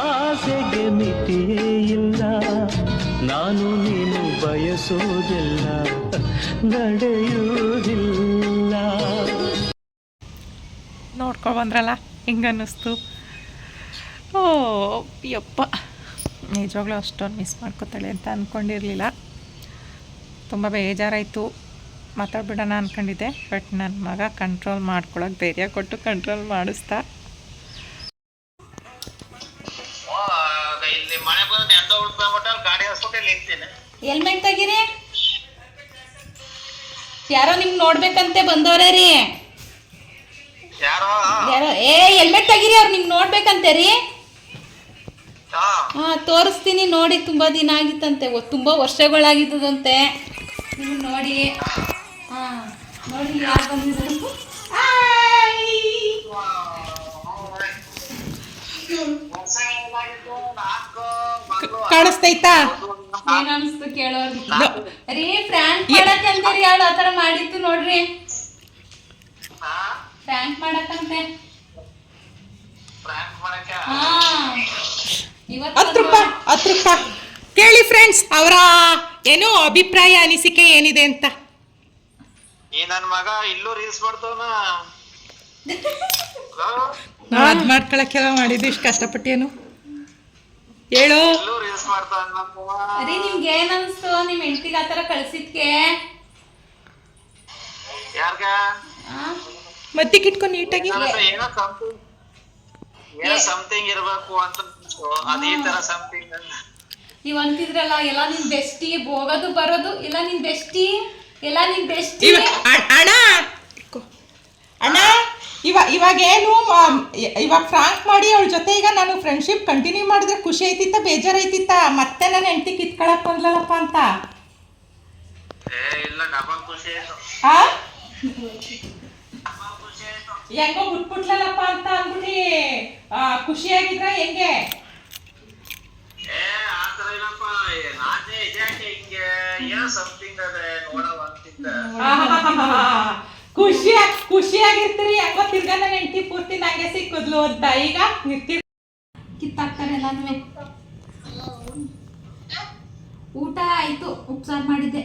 ಆಸೆಗೆ ಮಿತಿಯೇ ಇಲ್ಲ. ನಾನು ನೀನು ಬಯಸೋದಿಲ್ಲ ನಡೆಯುವುದಿಲ್ಲ. ನೋಡ್ಕೊ ಬಂದ್ರಲ್ಲ ಹೆಂಗೆ ಓ, ಯಪ್ಪ. ನಿಜವಾಗ್ಲೂ ಅಷ್ಟೊಂದು ಮಿಸ್ ಮಾಡ್ಕೋತಾಳೆ ಅಂತ ಅಂದ್ಕೊಂಡಿರಲಿಲ್ಲ ತುಂಬ ಬೇಜಾರಾಯಿತು. ಮಾತಾಡ್ಬಿಡೋಣ ಅಂದ್ಕೊಂಡಿದ್ದೆ ಬಟ್ ನನ್ನ ಮಗ ಕಂಟ್ರೋಲ್ ಮಾಡ್ಕೊಳಕ್ಕೆ ಧೈರ್ಯ ಕೊಟ್ಟು ಕಂಟ್ರೋಲ್ ಮಾಡಿಸ್ತಾ. ಹೆಲ್ಮೆಟ್ ತೆಗೀರಿ? ಯಾರೋ ನಿಮ್ಗೆ ನೋಡ್ಬೇಕಂತೆ ಬಂದವ್ರೆ ರೀ. ಯಾರೋ? ಏ ಹೆಲ್ಮೆಟ್ ತೆಗೀರಿ ಅವ್ರು ನಿಮ್ಗೆ ನೋಡ್ಬೇಕಂತೆ ರೀ. ಹಾ. ತೋರಿಸ್ತೀನಿ ನೋಡಿ ತುಂಬಾ ದಿನ ಆಗಿತ್ತಂತೆ ತುಂಬಾ ವರ್ಷಗಳಾಗಿದ್ದದಂತೆ. ನೀವು ನೋಡಿ. ಹಾ ನೋಡಿ ಯಾರು ಕಾಣಿಸ್ತೈತಾ? ಏನ್ ಅನ್ಸ್ತು ಕೇಳೋರ್ಗೆ? ರೀ ಫ್ರ್ಯಾಂಕ್ ಮಾಡಕ್ಕಂತೆ ರೀ ಯಾಳು ಆತರ ಮಾಡಿತ್ತು ನೋಡ್ರಿ. ಫ್ರ್ಯಾಂಕ್ ಮಾಡಕ್ಕಂತೆ ಹಾ. ಹತ್ತು ರೂಪಾಯಿ ಹತ್ತು ರೂಪಾಯಿ. ಕೇಳಿ ಫ್ರೆಂಡ್ಸ್ ಅವರ ಏನು ಅಭಿಪ್ರಾಯ ಅನಿಸಿಕೆ ಏನಿದೆ ಅಂತ? ಈ ನನ್ ಮಗ ಇಲ್ಲೂ ರೀಲ್ಸ್ ಮಾಡ್ತಾವನ. <laughs> ಅದು ಮಾಡ್ಕೊಳಕ್ಕೆಲ್ಲ ಮಾಡಿದ್ದು? ಇಷ್ಟು ಕಷ್ಟಪಟ್ಟೇನು ಹೇಳು ರೀಲ್ಸ್ ಮಾಡ್ತಾವ ರೀ ನಿಮ್ಗೆ ಏನ್ ಅನ್ಸ್ತು ನಿಮ್ ಹೆಂಡತಿಗೆ ಆತರ ಕಳ್ಸಿದ್ಕೆ? ಯಾರ್ಗ? ಮತ್ತೆ ಇಟ್ಕೊಂಡು ನೀಟಾಗಿ. ಏನೋ ಸಮಥಿಂಗ್ ಇರ್ಬೇಕು ಅಂತ ಅದೇ ಅದ್ ತರ ಸಮಥಿಂಗ್ ನೀವ್ ಅಂತಿದ್ರಲ್ಲ ಎಲ್ಲ ನಿನ್ ಬೆಸ್ಟಿ ಹೋಗೋದು ಬರೋದು ಎಲ್ಲ ನಿನ್ ಬೆಸ್ಟಿ ಎಲ್ಲ ನಿನ್ ಬೆಸ್ಟಿ ಅಣ್ಣ ಅಣ್ಣ ಇವಾಗ ಇವಾಗ ಏನು ಇವಾಗ ಫ್ರಾಂಕ್ ಮಾಡಿ ಅವಳ ಜೊತೆ ಈಗ ನಾನು ಫ್ರೆಂಡ್ಶಿಪ್ ಕಂಟಿನ್ಯೂ ಮಾಡಿದ್ರೆ ಖುಷಿ ಐತಿತ್ತ ಬೇಜಾರೈತಿತ್ತ ಮತ್ತೆ ನನ್ನ ಹೆಂಡತಿ ಕಿತ್ಕೊಳಕ್ ಬಂದ್ಲಲ್ಲಪ್ಪ ಅಂತ? ಹೆಂಗೋ ಬಿಟ್ಬಿಟ್ಲಲ್ಲಪ್ಪ ಅಂತ ಅಂದ್ಬಿಟ್ಟು ಖುಷಿಯಾಗಿದ್ರ ಹೆಂಗೆ? <laughs> ಖುಷಿಯ ಖುಷಿಯಾಗಿರ್ತೀರಿ. ಯಾಕೋ ತಿರ್ಗ ನನ್ನ ಹೆಂಡತಿ ಪೂರ್ತಿ ನಂಗೆ ಸಿಕ್ಕಿದ್ಲು ಅಂತ ಈಗ ನಿರ್ತಿ ಕಿತ್ತಾಕ್ತಾರೆ ಎಲ್ಲಾನು ಊಟ ಆಯ್ತು ಉಪ್ಸಾರು ಮಾಡಿದ್ದೆ.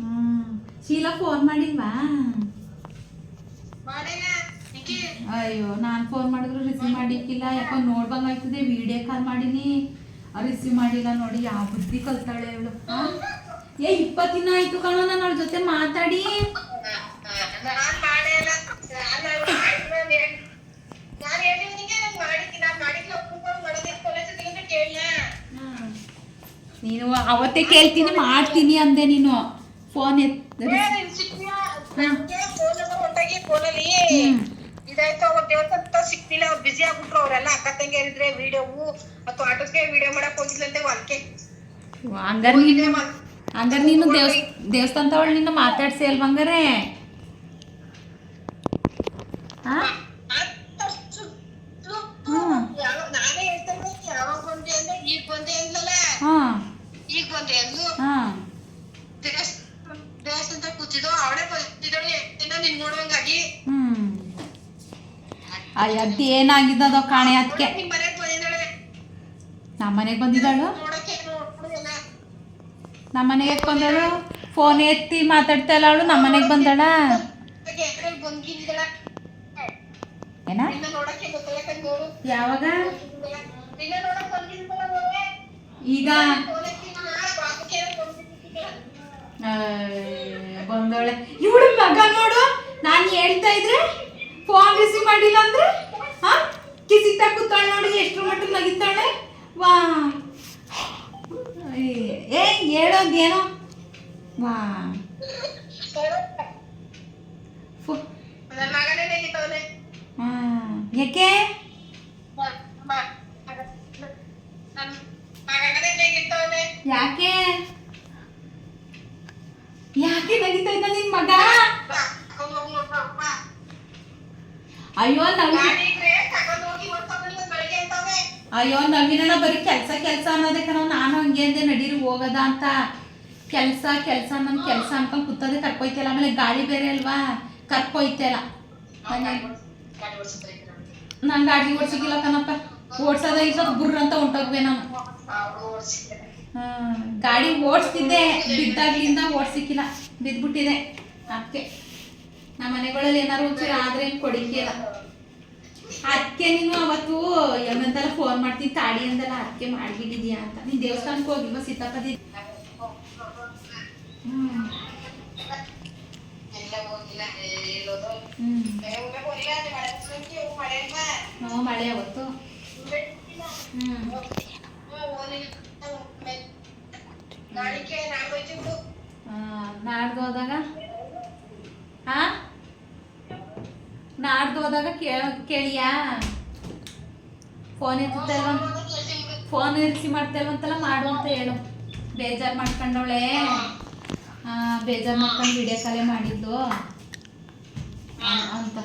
ಹ್ಮ್ ಶೀಲಾ ಫೋನ್ ಮಾಡಿಲ್ವಾ? ಅಯ್ಯೋ ನಾನು ಫೋನ್ ಮಾಡಿದ್ರು ರಿಸೀವ್ ಮಾಡಿಕ್ಕಿಲ್ಲ. ಯಾಕೋ ನೋಡ್ಬಂಗಾಯ್ತದೆ ವಿಡಿಯೋ ಕಾಲ್ ಮಾಡೀನಿ. ರಿಸೀವ್ ಮಾಡಿಲ್ಲ ನೋಡಿ ಯಾವ ಬುದ್ಧಿ ಕಲ್ತಾಳೆ ಅವಳು ಏ ಇಪ್ಪತ್ತು ದಿನ ಆಯ್ತು ಕಣೋ ನಾನು ಅವಳ ಜೊತೆ ಮಾತಾಡಿ. ನೀನು ಅವತ್ತೇ ಕೇಳ್ತೀನಿ ಮಾಡ್ತೀನಿ ಅಂದೆ ನೀನು. ಫೋನ್ ಎತ್ ಇದಾಯ್ತು ಅವ್ರ ದೇವಸ್ಥಾನ ಸಿಕ್ತಿಲ್ಲ ಅವ್ರು ಬಿಸಿ ಆಗ್ಬಿಟ್ರು ಅವರೆಲ್ಲ ಅಕ್ಕ ತಂಗಿಯರಿದ್ರೆ ವಿಡಿಯೋವು ಮತ್ತು ಆಟೋಸ್ಗೆ ವಿಡಿಯೋ ಮಾಡಕ್ ಹೊಲ್ಕೆ. ಹಂಗಾರೆ ನೀನು ಹಂಗಾರೆ ನೀನು ದೇವಸ್ ದೇವಸ್ಥಾನ ತಗೊಳ್ಳಿ ನಿನ್ನ ಮಾತಾಡ್ಸಿ ಅಲ್ವ ಹಂಗಾರೆ ಹಾ. ಹ್ಮ್. ಯಾವ- ನಾನೇ ಹೇಳ್ತೇನೆ ಯಾವಾಗ ಬಂದೆ ಅಂದ್ರೆ ಈಗ ಬಂದೆ ಅಂದ್ಲಲ್ಲ ಹಾ. ಈಗ ಬಂದೆ ಅಂದ್ಲು ಹಾ ದೇವಸ್ಥಾನ ದೇವಸ್ಥಾನ ಕೂತಿದ್ದು ಅವಳೇ ಬಂದಿದ್ದಾಳೆ ಏನೋ ನಿನ್ ನೋಡುವಂಗಾಗಿ ಹ್ಮ್. ಅಯ್ಯ ಏನಾಗಿದ್ದದೋ ಕಾಣೆ ಅದಕ್ಕೆ ನಮ್ಮ ಮನೆಗೆ ಬಂದಿದ್ದಾಳು? ನಮ್ಮ ಮನೆಗೆ ಬಂದಳು ಫೋನ್ ಎತ್ತಿ ಮಾತಾಡ್ತಾ ಇಲ್ಲ ಅವಳು ನಮ್ಮ ಮನೆಗೆ ಬಂದಳ? ಏನ? ಯಾವಾಗ? ಈಗ? ಬಂದವಳೆ. ಇವಳು ಮಗ ನೋಡು, ನಾನು ಹೇಳ್ತಾ ಇದ್ರೆ ಫೋನ್ ರಿಸೀವ್ ಮಾಡಿಲ್ಲ ಅಂದ್ರೆ ಹಾ ಕಿಸಿತ ಕೂತಾಳೆ ನೋಡಿ ಎಷ್ಟು ಮಟ್ಟ ನಗಿತಾಳೆ. ವಾ. ಏ ಹೇಳೋದೇನೋ ವಾ ಫು- ನನ್ನ ಮಗನೇ ನೆಗಿತವನೆ ಹಾ. ಯಾಕೆ ನನ್ನ ಮಗನೇ ನೆಗಿತವನೆ ಯಾಕೆ ಯಾಕೆ ನಗಿತಾ ಇದ್ದ ನಿನ್ ಮಗ ಅಯ್ಯೋ ನವಿ ಗಾಡಿ ಇದ್ರೆ ತಗೊಂಡ್ ಹೋಗಿ ಹೊತ್ತೋಗ್ಲಿಲ್ಲ ಬೆಳಿಗ್ಗೆ ಅಂತವೆ ಅಯ್ಯೋ ನವೀನಣ್ಣ ಬರೀ ಕೆಲಸ ಕೆಲಸ ಅನ್ನೋದಕ್ಕೆ ನಾವು ನಾನು ಹಂಗೆ ಅಂದೆ ನಡೀರಿ ಹೋಗದ ಅಂತ ಕೆಲಸ ಕೆಲಸ ನನ್ ಕೆಲಸ ಅನ್ಕೊಂಡ್ ಕೂತದೆ ಕರ್ಕೊಯ್ತಿಲ್ಲ ಆಮೇಲೆ ಗಾಡಿ ಬೇರೆ ಅಲ್ವಾ? ಕರ್ಕೊಯ್ತಿಲ್ಲ ನಾನ್ ಗಾಡಿ ಓಡ್ಸಿಕ್ಕಿಲ್ಲ ಕಣಪ್ಪ. ಓಡ್ಸೋದ ಇಲ್ಲ ಗುರ್ರ ಅಂತ ಹೊಂಟೋಗ್ವೆ ನಾನು. ಗಾಡಿ ಓಡ್ಸ್ತಿದ್ದೆ. ಬಿದ್ದಾಗ್ಲಿಂದ ಓಡ್ಸಿಕ್ಕಿಲ್ಲ. ಬಿದ್ಬಿಟ್ಟಿದೆ. ಅದಕ್ಕೆ ನಮ್ಮ ಮನೆಗಳಲ್ಲಿ ಏನಾರು ಒಂಚೂರು ಆದ್ರೆ ಕೊಡಿಕಿಲ್ಲ ಅದ್ಕೆ ಅದಕ್ಕೆ ನೀನು ಅವತ್ತು ಏನಂತಲ್ಲ ಫೋನ್ ಮಾಡ್ತೀನಿ ತಾಡಿ ಅಂದಲ್ಲ. ಅದಕ್ಕೆ ಮಾಡ್ಬಿಟ್ಟಿದ್ಯಾ ಅಂತ. ನೀನ್ ದೇವಸ್ಥಾನಕ್ಕೆ ಹೋಗಿಲ್ವಾ? ಸೀತಾಪದಿ ಮಳೆ ಅವತ್ತು ನಾಡ್ದು ಹೋದಾಗ ನಾಡ್ದು ಹೋದಾಗ ಕೇಳ ಕೇಳಿಯಾ? ಫೋನ್ ಇರ್ತಲ್ವ ಫೋನ್ ಇರಿಸಿ ಮಾಡ್ತಲ್ವಂತಲ್ಲ ಮಾಡು ಅಂತ ಹೇಳು. ಬೇಜಾರು ಮಾಡ್ಕೊಂಡವಳೆ. ಆ, ಬೇಜಾರು ಮಾಡ್ಕೊಂಡು ವಿಡಿಯೋ ಕಾಲೇ ಮಾಡಿದ್ದು. ಆ, ಅಂತ.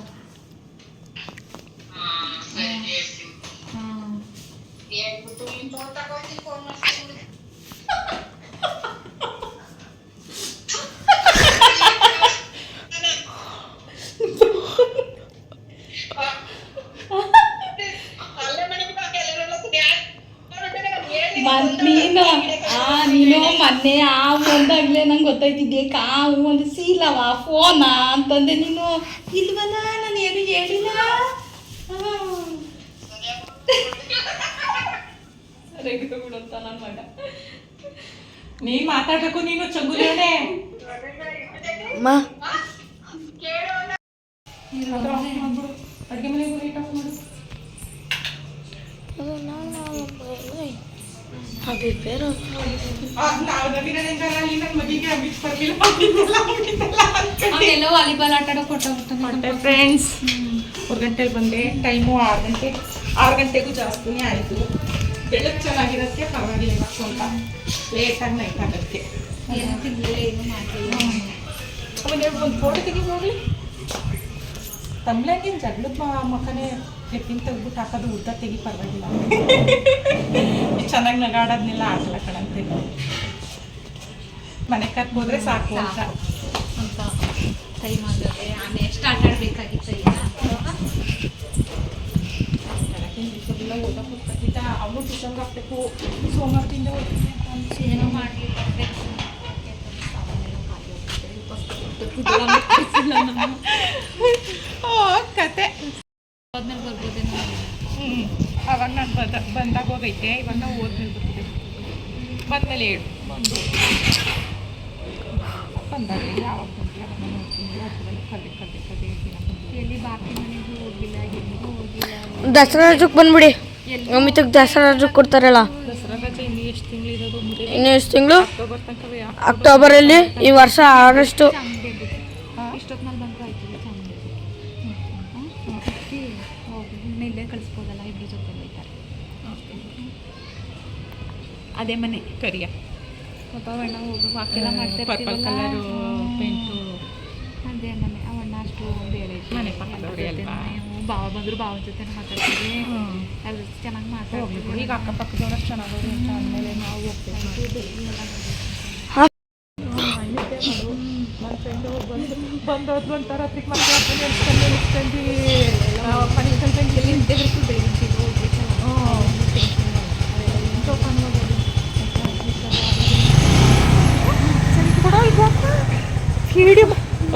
ಹ್ಮ್ ಹೇಳ್ಬಿಟ್ಟು ನೀನ್ ಫೋನ್ ತಗೊಂಡು ಫೋನ್ ಮಾಡ್ತೀನಿ ಅಲ್ಲೇ ಮನೆಗೆ ಬಾ, ಕೆಲವ್ರೆಲ್ಲ ಯಾರ್- ಮತ್ ನೀನು ಆ ನೀನು ಮೊನ್ನೆ ಆ ಒಂದಾಗ್ಲೇ ನಂಗೆ ಗೊತ್ತಾಯ್ತಿದ್ದೆ ಕಾವು ಒಂದು ಸೀಲವ ಫೋನಾ ಅಂತಂದೆ ನೀನು. ಇಲ್ವಲ್ಲ ನಾನು ಏನು ಹೇಳಿಲ್ಲ. ಬಿಡುತ್ತ ನನ್ನ ಮಗ ನೀನ್ ಮಾತಾಡ್ಬೇಕು ನೀನು ಚಗುಲೇನೆ ಅಡ್ಗೆ ಮನೆಗೂ ಲೇಟ್ ಆಫ್ ಮಾಡು ಆ, ನಾವು ನವೀನನಿಂದಲ್ಲ, ನೀನ್ ನನ್ ಮಗಿಗೆ ಅಮಿತ್ ಬರ್ಲಿಲ್ಲ, ಅಮಿತೆಲ್ಲ ಅಮಿತೆಲ್ಲ ಅನ್ಕೊಂಡೆ. ಅವನೆಲ್ಲ ಆಡೋ ಫ್ರೆಂಡ್ಸ್ ಮೂರು ಗಂಟೆಗೆ ಬಂದೆ. ಟೈಮು ಆರು ಗಂಟೆ ಆರು ಗಂಟೆಗೂ ಜಾಸ್ತಿನೇ ಆಯಿತು. ಬೆಳಕು ಚೆನ್ನಾಗಿರೋಕ್ಕೆ ಪರವಾಗಿಲ್ಲ ಇವತ್ತು ಲೇಟಾಗಿ ನೈಟ್ ಮಾಡಿಲ್ಲ ಅವನೇ ಒಂದು ಫೋಟೋ ತೆಗಿ ಹೋಗ್ಲಿ ತಮ್ಲಂಗಿನ ಜಗಳದ ಮಕ್ಕನೇ ಕ್ಲಿಪ್ಪಿಂಗ್ ತೆಗ್ಬಿಟ್ಟು ಹಾಕೋದು ಉದ್ದ ತೆಗಿ ಪರವಾಗಿಲ್ಲ. ಚೆನ್ನಾಗಿ ನಗಾಡೋದ್ನೆಲ್ಲ ಆಗಲ್ಲ ಕಣಂತೆ ಮನೆ ಕರ್ಕೋದ್ರೆ ಸಾಕು ಅಂತ. ಅಂತ ಟೈಮ್ ಆಗುತ್ತೆ ಆಮೇಲೆ ಎಷ್ಟು ಆಟ ಆಡಬೇಕಾಗಿತ್ತು ಈಗ? ಓದಕ್ಕೆ ಹೋಗ್ತಿದ್ದ ಅವನು ಟ್ಯೂಷನ್ಗೆ ಹಾಕ್ಬೇಕು ಸೋಮವಾರದಿಂದ ಏನೋ ಮಾಡ್ಲಿಕ್ಕೆ ಕತೆ ಹೋದ್ಮೇಲೆ ಬರ್ಬೋದೇನೋ ಹ್ಞೂ ಅವಾಗ ನಾನು ಬಂದ ಬಂದಾಗ ಹೋಗೈತೆ ಇವಾಗ ನಾವು ಓದ್ಮೇಲೆ ಬರ್ತಿದ್ದೆ ಬಂದಮೇಲೆ ಹೇಳು ಬಂದು ಬಂದಾಗ ಯಾವಾಗ ಬಂದು ದಸರಾ ರಾಜಕ್ಕೆ ಬಂದ್ಬಿಡಿ ಅಮಿತಕ್ಕೆ ದಸರಾ ರಾಜಕ್ಕೆ ಕೊಡ್ತಾರಲ್ಲ. ಇನ್ನು ಎಷ್ಟು ತಿಂಗಳು ಅಕ್ಟೋಬರಲ್ಲಿ ಈ ವರ್ಷ ಆಗಸ್ಟು ಅದೇ ಮನೆ ಕರಿಯ. ಪಾಪ ಅಣ್ಣ ಹೋಗಿ ವಾಕೆಲ್ಲ ಮಾಡ್ತಾ ಪರ್ಪಲ್ ಕಲರು ಪೇಂಟು. ಅದೇ ಮನೆ ಅವಣ್ಣ ಅಷ್ಟು ಬೇಳೆ ಮನೆ ಪಕ್ಕದವ್ರೇ ಅಲ್ವಾ? ಭಾವ ಬಂದ್ರು ಭಾವನ ಜೊತೆ ಮಾತಾಡ್ತೀವಿ. ಅದ್ರ ಚೆನ್ನಾಗಿ ಹೋಗ್ಬೇಕು ಮಾತಾಡ್ತೀವಿ ಈಗ ಅಕ್ಕಪಕ್ಕದವ್ರಷ್ಟು ಚೆನ್ನಾಗಿ ಅಂತ ಅಂದಮೇಲೆ ನಾವು ಹೋಗ್ಬೇಕು. ನನ್ನ ಫ್ರೆಂಡು ಬಂದು ಬಂದೋದ್ರು ಅಂತ ಹತ್ತಿಗೆ ನೆನ್ಸ್ಕೊಂಡು ಪನಿ ಕಲ್ಕೊಂಡು ಎಲ್ಲಿ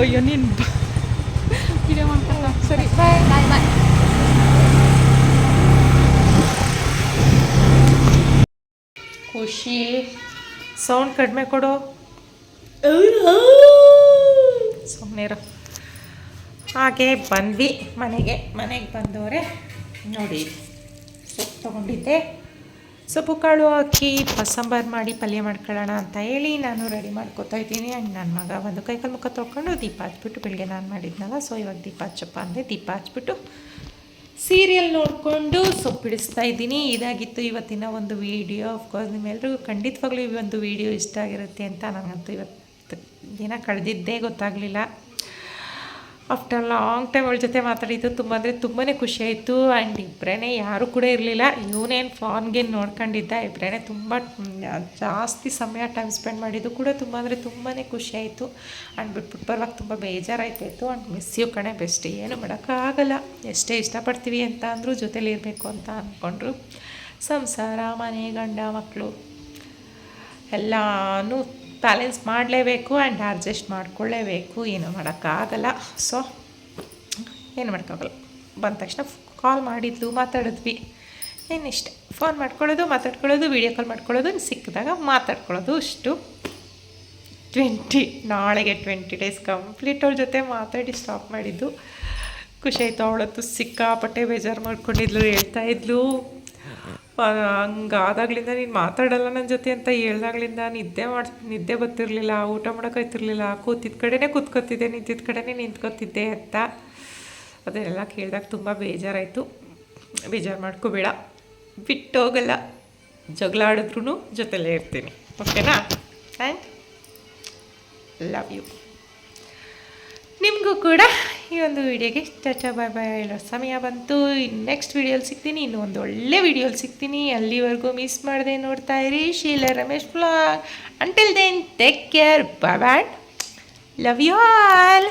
ಅಯ್ಯೋ ನೀನು ವಿಡಿಯೋ ಮಾಡ್ಕೊಂಡ ಸರಿ ಬಾಯ್ ಬಾಯ್ ಬಾಯ್ ಖುಷಿ. ಸೌಂಡ್ ಕಡಿಮೆ ಕೊಡು. ಸುಮ್ಮನೆ ಹಾಗೆ ಬಂದ್ವಿ ಮನೆಗೆ. ಮನೆಗೆ ಬಂದವರೆ. ನೋಡಿ ಸೊಪ್ಪು ತೊಗೊಂಡಿದ್ದೆ. ಸೊಪ್ಪು ಕಾಳು ಹಾಕಿ ಸಾಂಬಾರು ಮಾಡಿ ಪಲ್ಯ ಮಾಡ್ಕೊಳ್ಳೋಣ ಅಂತ ಹೇಳಿ ನಾನು ರೆಡಿ ಮಾಡ್ಕೊತಾ ಇದ್ದೀನಿ. ಆ್ಯಂಡ್ ನನ್ನ ಮಗ ಒಂದು ಕೈಕಾಲು ಮುಖ ತೊಳ್ಕೊಂಡು ದೀಪ ಹಚ್ಬಿಟ್ಟು ಬೆಳಿಗ್ಗೆ ನಾನು ಮಾಡಿದ್ನಲ್ಲ ಸೊ ಇವಾಗ ದೀಪ ಹಚ್ಚಪ್ಪ ಅಂದರೆ ದೀಪ ಹಚ್ಬಿಟ್ಟು ಸೀರಿಯಲ್ ನೋಡಿಕೊಂಡು ಸೊಪ್ಪು ಬಿಡಿಸ್ತಾ ಇದ್ದೀನಿ. ಇದಾಗಿತ್ತು ಇವತ್ತಿನ ಒಂದು ವೀಡಿಯೋ ಅಫ್ಕೋರ್ಸ್ ನಿಮ್ಮೆಲ್ಲರಿಗೂ ಖಂಡಿತವಾಗ್ಲೂ ಈ ಒಂದು ವೀಡಿಯೋ ಇಷ್ಟ ಆಗಿರುತ್ತೆ ಅಂತ ನನಗಂತೂ ಇವತ್ತು ದಿನ ಕಳೆದಿದ್ದೇ ಗೊತ್ತಾಗಲಿಲ್ಲ. ಆಫ್ಟರ್ ಲಾಂಗ್ ಟೈಮ್ ಅವಳ ಜೊತೆ ಮಾತಾಡಿದ್ದು ತುಂಬ ಅಂದರೆ ತುಂಬಾ ಖುಷಿ ಆಯಿತು. ಆ್ಯಂಡ್ ಇಬ್ಬರೇ ಯಾರೂ ಕೂಡ ಇರಲಿಲ್ಲ. ಇವನೇನು ಫಾನ್ಗೆ ನೋಡ್ಕೊಂಡಿದ್ದ. ಇಬ್ಬರೇ ತುಂಬ ಜಾಸ್ತಿ ಸಮಯ ಟೈಮ್ ಸ್ಪೆಂಡ್ ಮಾಡಿದ್ದು ಕೂಡ ತುಂಬ ಅಂದರೆ ತುಂಬಾ ಖುಷಿಯಾಯಿತು ಆ್ಯಂಡ್ ಬಿಟ್ಬಿಟ್ಟು ಬರುವಾಗ ತುಂಬ ಬೇಜಾರಾಯ್ತಾಯಿತ್ತು ಆ್ಯಂಡ್ ಮಿಸ್ ಯು ಕಣೆ ಬೆಸ್ಟ್ ಏನು ಮಾಡೋಕ್ಕಾಗಲ್ಲ. ಎಷ್ಟೇ ಇಷ್ಟಪಡ್ತೀವಿ ಅಂತ ಅಂದರೂ ಜೊತೇಲಿ ಇರಬೇಕು ಅಂತ ಅಂದ್ಕೊಂಡ್ರು. ಸಂಸಾರ, ಮನೆ, ಗಂಡ ಮಕ್ಕಳು ಎಲ್ಲನೂ ಬ್ಯಾಲೆನ್ಸ್ ಮಾಡಲೇಬೇಕು ಆ್ಯಂಡ್ ಅಡ್ಜಸ್ಟ್ ಮಾಡ್ಕೊಳ್ಳೇಬೇಕು. ಏನು ಮಾಡೋಕ್ಕಾಗಲ್ಲ. ಸೊ ಏನು ಮಾಡೋಕ್ಕಾಗಲ್ಲ. ಬಂದ ತಕ್ಷಣ ಕಾಲ್ ಮಾಡಿದ್ದು, ಮಾತಾಡಿದ್ವಿ. ಇನ್ನಿಷ್ಟೆ. ಫೋನ್ ಮಾಡ್ಕೊಳ್ಳೋದು, ಮಾತಾಡ್ಕೊಳ್ಳೋದು ವೀಡಿಯೋ ಕಾಲ್ ಮಾಡ್ಕೊಳ್ಳೋದು ಸಿಕ್ಕಿದಾಗ ಮಾತಾಡ್ಕೊಳ್ಳೋದು. ಇಷ್ಟು ಟ್ವೆಂಟಿ ನಾಳೆಗೆ ಟ್ವೆಂಟಿ ಡೇಸ್ ಕಂಪ್ಲೀಟ್ ಅವ್ರ ಜೊತೆ ಮಾತಾಡಿ ಸ್ಟಾಪ್ ಮಾಡಿದ್ದು. ಖುಷಿ ಆಯಿತು. ಅವಳತ್ತು ಸಿಕ್ಕಾಪಟ್ಟೆ ಬೇಜಾರು ಮಾಡ್ಕೊಂಡಿದ್ಲು, ಹೇಳ್ತಾ ಇದ್ಲು ಹಂಗಾದಾಗ್ಲಿಂದ ನೀನು ಮಾತಾಡಲ್ಲ ನನ್ನ ಜೊತೆ ಅಂತ ಹೇಳ್ದಾಗ್ಲಿಂದ ನಿದ್ದೆ ಮಾಡಿ ನಿದ್ದೆ ಬರ್ತಿರ್ಲಿಲ್ಲ, ಊಟ ಮಾಡೋಕ್ಕಾಯ್ತಿರ್ಲಿಲ್ಲ ಕೂತಿದ್ದ ಕಡೆನೇ ಕೂತ್ಕೊತಿದ್ದೆ ನಿಂತಿದ್ದ ಕಡೆನೇ ನಿಂತ್ಕೊತಿದ್ದೆ ಅಂತ. ಅದನ್ನೆಲ್ಲ ಕೇಳಿದಾಗ ತುಂಬ ಬೇಜಾರಾಯಿತು. ಬೇಜಾರು ಮಾಡ್ಕೋಬೇಡ. ಬಿಟ್ಟೋಗಲ್ಲ. ಜಗಳ ಆಡಿದ್ರೂ ಜೊತೆಲೇ ಇರ್ತೀನಿ. ಓಕೆನಾ? And love you. ನಿಮಗೂ ಕೂಡ ಈ ಒಂದು ವಿಡಿಯೋಗೆ ಟಾಟಾ ಬಾಯ್ ಬಾಯ್ ಹೇಳೋ ಸಮಯ ಬಂತು. ನೆಕ್ಸ್ಟ್ ವಿಡಿಯೋಲಿ ಸಿಗ್ತೀನಿ. ಇನ್ನೂ ಒಂದು ಒಳ್ಳೆ ವಿಡಿಯೋಲಿ ಸಿಗ್ತೀನಿ. ಅಲ್ಲಿವರೆಗೂ ಮಿಸ್ ಮಾಡಿದೆ ನೋಡ್ತಾ ಇರಿ. Sheela Ramesh blog until then take care bye and love you all